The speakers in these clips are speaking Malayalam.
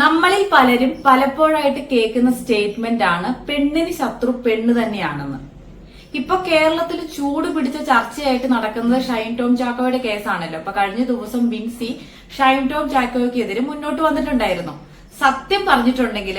നമ്മളിൽ പലരും പലപ്പോഴായിട്ട് കേൾക്കുന്ന സ്റ്റേറ്റ്മെന്റ് ആണ് പെണ്ണിന് ശത്രു പെണ്ണ് തന്നെയാണെന്ന്. ഇപ്പൊ കേരളത്തിൽ ചൂട് പിടിച്ച ചർച്ചയായിട്ട് നടക്കുന്നത് ഷൈൻ ടോം ചാക്കോയുടെ കേസാണല്ലോ. അപ്പൊ കഴിഞ്ഞ ദിവസം വിൻസി ഷൈൻ ടോം ചാക്കോയ്ക്കെതിരെ മുന്നോട്ട് വന്നിട്ടുണ്ടായിരുന്നു. സത്യം പറഞ്ഞിട്ടുണ്ടെങ്കിൽ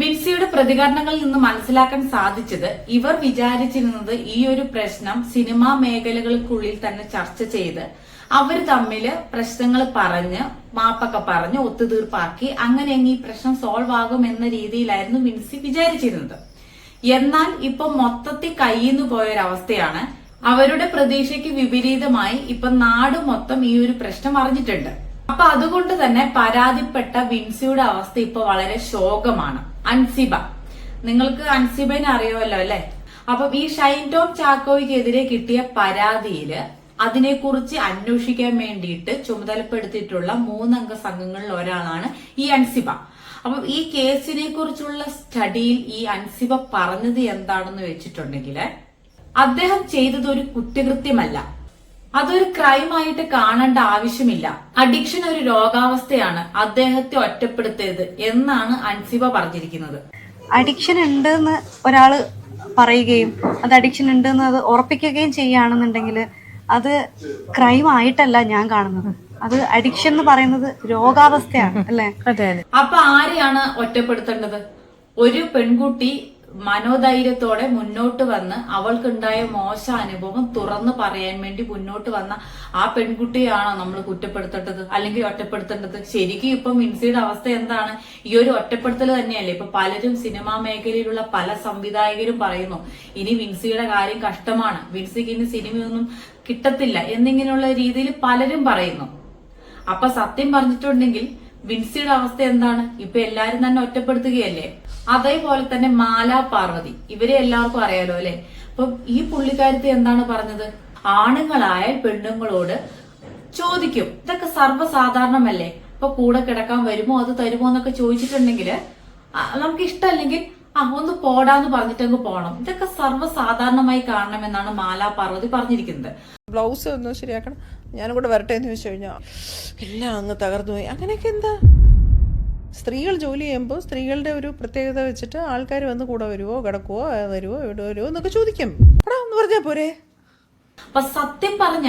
വിൻസിയുടെ പ്രതികരണങ്ങളിൽ നിന്ന് മനസ്സിലാക്കാൻ സാധിച്ചത് ഇവർ വിചാരിച്ചിരുന്നത് ഈ ഒരു പ്രശ്നം സിനിമാ മേഖലകൾക്കുള്ളിൽ തന്നെ ചർച്ച ചെയ്ത് അവർ തമ്മിൽ പ്രശ്നങ്ങൾ പറഞ്ഞ് മാപ്പൊക്കെ പറഞ്ഞ് ഒത്തുതീർപ്പാക്കി അങ്ങനെ അങ്ങ് ഈ പ്രശ്നം സോൾവ് ആകും എന്ന രീതിയിലായിരുന്നു വിൻസി വിചാരിച്ചിരുന്നത്. എന്നാൽ ഇപ്പൊ മൊത്തത്തിൽ കയ്യിന്ന് പോയൊരവസ്ഥയാണ്. അവരുടെ പ്രതീക്ഷയ്ക്ക് വിപരീതമായി ഇപ്പൊ നാട് മൊത്തം ഈ ഒരു പ്രശ്നം അറിഞ്ഞിട്ടുണ്ട്. അപ്പൊ അതുകൊണ്ട് തന്നെ പരാതിപ്പെട്ട വിൻസിയുടെ അവസ്ഥ ഇപ്പൊ വളരെ ശോകമാണ്. അൻസിബ. നിങ്ങൾക്ക് അൻസിബനെ അറിയാമല്ലോ അല്ലെ? അപ്പം ഈ ഷൈൻ ടോം ചാക്കോയ്ക്കെതിരെ കിട്ടിയ പരാതിയിൽ അതിനെക്കുറിച്ച് അന്വേഷിക്കാൻ വേണ്ടിയിട്ട് ചുമതലപ്പെടുത്തിയിട്ടുള്ള മൂന്നംഗ സംഘങ്ങളിൽ ഒരാളാണ് ഈ അൻസിബ. അപ്പം ഈ കേസിനെ കുറിച്ചുള്ള സ്റ്റഡിയിൽ ഈ അൻസിബ പറഞ്ഞത് എന്താണെന്ന് വെച്ചിട്ടുണ്ടെങ്കിൽ അദ്ദേഹം ചെയ്തത് ഒരു കുറ്റകൃത്യമല്ല. അതൊരു ക്രൈമായിട്ട് കാണേണ്ട ആവശ്യമില്ല. അഡിക്ഷൻ ഒരു രോഗാവസ്ഥയാണ് അദ്ദേഹത്തെ ഒറ്റപ്പെടുത്തരുത് എന്നാണ് അൻസിബ പറഞ്ഞിരിക്കുന്നത്. അഡിക്ഷൻ ഉണ്ട് എന്ന് ഒരാൾ പറയുകയും അത് അഡിക്ഷൻ ഉണ്ട് എന്ന് അത് ഉറപ്പിക്കുകയും ചെയ്യുകയാണെന്നുണ്ടെങ്കിൽ അത് ക്രൈം ആയിട്ടല്ല ഞാൻ കാണുന്നത്. അത് അഡിക്ഷൻ എന്ന് പറയുന്നത് രോഗാവസ്ഥയാണ് അല്ലേ? അതെ അതെ. അപ്പൊ ആരെയാണ് ഒറ്റപ്പെടുത്തേണ്ടത്? ഒരു പെൺകുട്ടി മനോധൈര്യത്തോടെ മുന്നോട്ട് വന്ന് അവൾക്കുണ്ടായ മോശ അനുഭവം തുറന്നു പറയാൻ വേണ്ടി മുന്നോട്ട് വന്ന ആ പെൺകുട്ടിയാണോ നമ്മൾ കുറ്റപ്പെടുത്തേണ്ടത്? അല്ലെങ്കിൽ ഒറ്റപ്പെടുത്തേണ്ടത്? ശരിക്കും ഇപ്പൊ മിൻസിയുടെ അവസ്ഥ എന്താണ്? ഈ ഒരു ഒറ്റപ്പെടുത്തൽ തന്നെയല്ലേ? ഇപ്പൊ പലരും സിനിമാ മേഖലയിലുള്ള പല സംവിധായകരും പറയുന്നു ഇനി മിൻസിയുടെ കാര്യം കഷ്ടമാണ്. മിൻസിക്ക് ഇനി സിനിമയൊന്നും കിട്ടത്തില്ല എന്നിങ്ങനെയുള്ള രീതിയിൽ പലരും പറയുന്നു. അപ്പൊ സത്യം പറഞ്ഞിട്ടുണ്ടെങ്കിൽ വിൻസിയുടെ അവസ്ഥ എന്താണ്? ഇപ്പൊ എല്ലാരും തന്നെ ഒറ്റപ്പെടുത്തുകയല്ലേ? അതേപോലെ തന്നെ മാല പാർവതി. ഇവരെ എല്ലാവർക്കും അറിയാലോ അല്ലെ? അപ്പൊ ഈ പുള്ളിക്കാരത്തി എന്താണ് പറഞ്ഞത്? ആണുങ്ങളായ പെണ്ണുങ്ങളോട് ചോദിക്കും. ഇതൊക്കെ സർവസാധാരണമല്ലേ? ഇപ്പൊ കൂടെ കിടക്കാൻ വരുമോ? അത് തരുമോ എന്നൊക്കെ ചോദിച്ചിട്ടുണ്ടെങ്കിൽ നമുക്ക് ഇഷ്ടമല്ലെങ്കിൽ ആ ഒന്ന് പോടാന്ന് പറഞ്ഞിട്ടങ്ങ് പോണം. ഇതൊക്കെ സർവസാധാരണമായി കാണണമെന്നാണ് മാലാ പാർവതി പറഞ്ഞിരിക്കുന്നത്. ബ്ലൗസ് ഒന്ന് ശരിയാക്കണം. ഞാനും കൂടെ വരട്ടെ എന്ന് ചോദിച്ചു കഴിഞ്ഞാൽ എല്ലാം അങ്ങ് തകർന്നു പോയി. അങ്ങനെയൊക്കെ എന്താ? സ്ത്രീകൾ ജോലി ചെയ്യുമ്പോൾ സ്ത്രീകളുടെ ഒരു പ്രത്യേകത വെച്ചിട്ട് ആൾക്കാർ വന്ന് കൂടെ വരുവോ കിടക്കുവോ വരുവോ എവിടെ വരുവോ എന്നൊക്കെ ചോദിക്കും. എടാ ഒന്ന് പറഞ്ഞാ പോരെ. അപ്പൊ സത്യം പറഞ്ഞ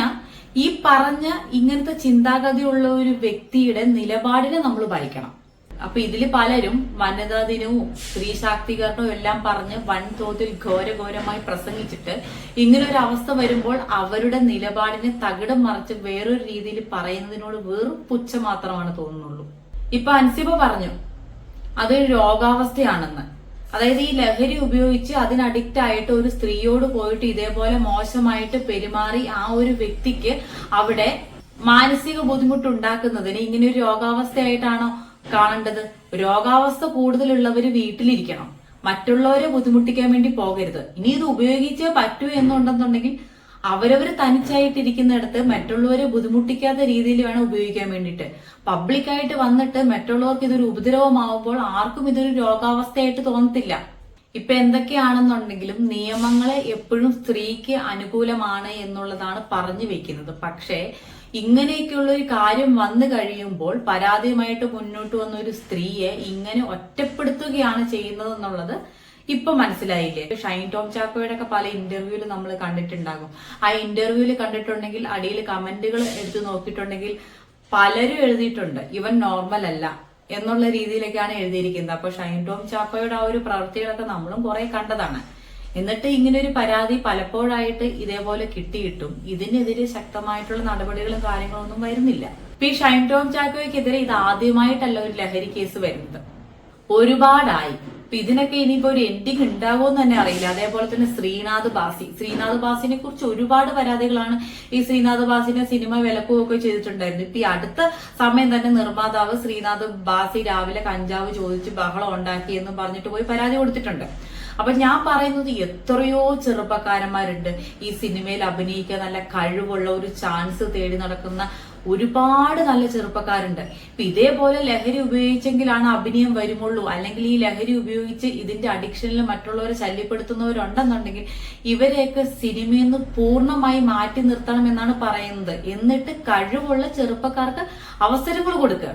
ഈ പറഞ്ഞ ഇങ്ങനത്തെ ചിന്താഗതിയുള്ള ഒരു വ്യക്തിയുടെ നിലപാടിനെ നമ്മൾ ഭരിക്കണം. അപ്പൊ ഇതിൽ പലരും വനിതാ ദിനവും സ്ത്രീ ശാക്തീകരണവും എല്ലാം പറഞ്ഞ് വൻതോതിൽ ഘോരഘോരമായി പ്രസംഗിച്ചിട്ട് ഇങ്ങനെ ഒരു അവസ്ഥ വരുമ്പോൾ അവരുടെ നിലപാടിനെ തകിടം മറിച്ച് വേറൊരു രീതിയിൽ പറയുന്നതിനോട് വെറും പുച്ഛം മാത്രമാണ് തോന്നുന്നുള്ളൂ. ഇപ്പൊ അൻസിബ പറഞ്ഞു അതൊരു രോഗാവസ്ഥയാണെന്ന്. അതായത് ഈ ലഹരി ഉപയോഗിച്ച് അതിനഡിക്റ്റ് ആയിട്ട് ഒരു സ്ത്രീയോട് പോയിട്ട് ഇതേപോലെ മോശമായിട്ട് പെരുമാറി ആ ഒരു വ്യക്തിക്ക് അവിടെ മാനസിക ബുദ്ധിമുട്ട് ഉണ്ടാക്കുന്നതിന് ഇങ്ങനെ ഒരു രോഗാവസ്ഥയായിട്ടാണോ കാണേണ്ടത്? രോഗാവസ്ഥ കൂടുതലുള്ളവർ വീട്ടിലിരിക്കണം. മറ്റുള്ളവരെ ബുദ്ധിമുട്ടിക്കാൻ വേണ്ടി പോകരുത്. ഇനി ഇത് ഉപയോഗിച്ചേ പറ്റൂ എന്നുണ്ടെന്നുണ്ടെങ്കിൽ അവരവർ തനിച്ചായിട്ടിരിക്കുന്നിടത്ത് മറ്റുള്ളവരെ ബുദ്ധിമുട്ടിക്കാത്ത രീതിയിൽ വേണം ഉപയോഗിക്കാൻ വേണ്ടിയിട്ട്. പബ്ലിക്കായിട്ട് വന്നിട്ട് മറ്റുള്ളവർക്ക് ഇതൊരു ഉപദ്രവമാവുമ്പോൾ ആർക്കും ഇതൊരു രോഗാവസ്ഥയായിട്ട് തോന്നത്തില്ല. ഇപ്പൊ എന്തൊക്കെയാണെന്നുണ്ടെങ്കിലും നിയമങ്ങളെ എപ്പോഴും സ്ത്രീക്ക് അനുകൂലമാണ് എന്നുള്ളതാണ് പറഞ്ഞു വെക്കുന്നത്. പക്ഷേ ഇങ്ങനെയൊക്കെയുള്ള ഒരു കാര്യം വന്നു കഴിയുമ്പോൾ പരാതിയുമായിട്ട് മുന്നോട്ട് വന്ന ഒരു സ്ത്രീയെ ഇങ്ങനെ ഒറ്റപ്പെടുത്തുകയാണ് ചെയ്യുന്നത് എന്നുള്ളത് ഇപ്പൊ മനസ്സിലായില്ലേ? ഷൈൻ ടോം ചാക്കോയുടെ ഒക്കെ പല ഇന്റർവ്യൂൽ നമ്മൾ കണ്ടിട്ടുണ്ടാകും. ആ ഇന്റർവ്യൂൽ കണ്ടിട്ടുണ്ടെങ്കിൽ അടിയിൽ കമന്റുകൾ എടുത്തു നോക്കിയിട്ടുണ്ടെങ്കിൽ പലരും എഴുതിയിട്ടുണ്ട്. ഇവൻ നോർമൽ അല്ല എന്നുള്ള രീതിയിലൊക്കെയാണ് എഴുതിയിരിക്കുന്നത്. അപ്പൊ ഷൈൻ ടോം ചാക്കോയുടെ ആ ഒരു പ്രവൃത്തികളൊക്കെ നമ്മളും കുറെ കണ്ടതാണ്. എന്നിട്ട് ഇങ്ങനെ ഒരു പരാതി പലപ്പോഴായിട്ട് ഇതേപോലെ കിട്ടിയിട്ടും ഇതിനെതിരെ ശക്തമായിട്ടുള്ള നടപടികളും കാര്യങ്ങളും ഒന്നും വരുന്നില്ല. ഈ ഷൈൻ ടോം ചാക്കോയ്ക്കെതിരെ ഇത് ആദ്യമായിട്ടല്ല ഒരു ലഹരി കേസ് വരുന്നത്. ഒരുപാടായി. അപ്പൊ ഇതിനൊക്കെ ഇനിയിപ്പോ ഒരു എൻഡിങ് ഉണ്ടാവുമെന്ന് തന്നെ അറിയില്ല. അതേപോലെ തന്നെ ശ്രീനാഥ് ബാസി. ശ്രീനാഥ് ബാസിനെ കുറിച്ച് ഒരുപാട് പരാതികളാണ് ഈ ശ്രീനാഥ് ബാസിനെ സിനിമ വിലക്കുകയൊക്കെ ചെയ്തിട്ടുണ്ടായിരുന്നു ഇപ്പൊ ഈ അടുത്ത സമയം തന്നെ നിർമ്മാതാവ് ശ്രീനാഥ് ബാസി രാവിലെ കഞ്ചാവ് ചോദിച്ച് ബഹളം ഉണ്ടാക്കി എന്ന് പറഞ്ഞിട്ട് പോയി പരാതി കൊടുത്തിട്ടുണ്ട്. അപ്പൊ ഞാൻ പറയുന്നത് എത്രയോ ചെറുപ്പക്കാരന്മാരുണ്ട് ഈ സിനിമയിൽ അഭിനയിക്കാൻ നല്ല കഴിവുള്ള ഒരു ചാൻസ് തേടി നടക്കുന്ന ഒരുപാട് നല്ല ചെറുപ്പക്കാരുണ്ട്. ഇപ്പൊ ഇതേപോലെ ലഹരി ഉപയോഗിച്ചെങ്കിലാണ് അഭിനയം വരുമുള്ളൂ. അല്ലെങ്കിൽ ഈ ലഹരി ഉപയോഗിച്ച് ഇതിന്റെ അഡിക്ഷനിൽ മറ്റുള്ളവരെ ശല്യപ്പെടുത്തുന്നവരുണ്ടെന്നുണ്ടെങ്കിൽ ഇവരെയൊക്കെ സിനിമയിൽ നിന്ന് പൂർണമായി മാറ്റി നിർത്തണം എന്നാണ് പറയുന്നത്. എന്നിട്ട് കഴിവുള്ള ചെറുപ്പക്കാർക്ക് അവസരങ്ങൾ കൊടുക്കുക.